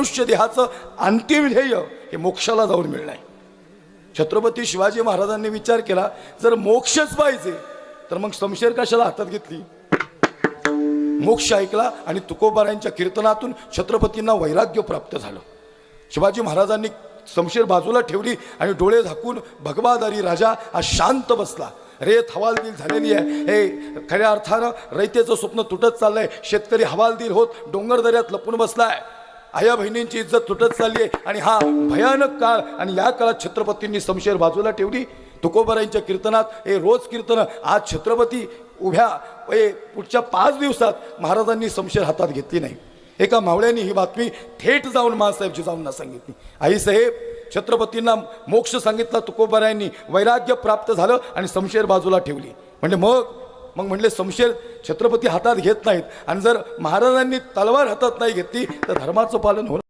मनुष्य देहाचं अंतिम ध्येय हे मोक्षाला जाऊन मिळणं आहे छत्रपती शिवाजी महाराजांनी विचार केला जर मोक्षच पाहिजे तर मग समशेर कशाला हातात घेतली? मोक्ष ऐकला आणि तुकोबारायांच्या कीर्तनातून छत्रपतींना वैराग्य प्राप्त झालं. शिवाजी महाराजांनी समशेर बाजूला ठेवली आणि डोळे झाकून भगवादारी राजा हा शांत बसला. रेत हवालदिल झालेली आहे. हे खऱ्या अर्थानं रयतेचं स्वप्न तुटत चाललंय. शेतकरी हवालदिल होत डोंगर दऱ्यात लपून बसलाय. आया बहिणींची इज्जत तुटत चालली आहे आणि हा भयानक काळ आणि या काळात छत्रपतींनी समशेर बाजूला ठेवली. तुकोबरायांच्या कीर्तनात हे रोज कीर्तन आज छत्रपती उभ्या ए पुढच्या पाच दिवसात महाराजांनी समशेर हातात घेतली नाही. एका मावळ्यांनी ही बातमी थेट जाऊन महासाहेबजी जाऊन ना सांगितली आईसाहेब छत्रपतींना मोक्ष सांगितला तुकोबरायांनी वैराग्य प्राप्त झालं आणि समशेर बाजूला ठेवली. म्हणजे मग मग म्हणले संशय छत्रपती हातात घेत नाहीत. आणि जर महाराजांनी तलवार हातात नाही घेतली तर धर्माचं पालन होणार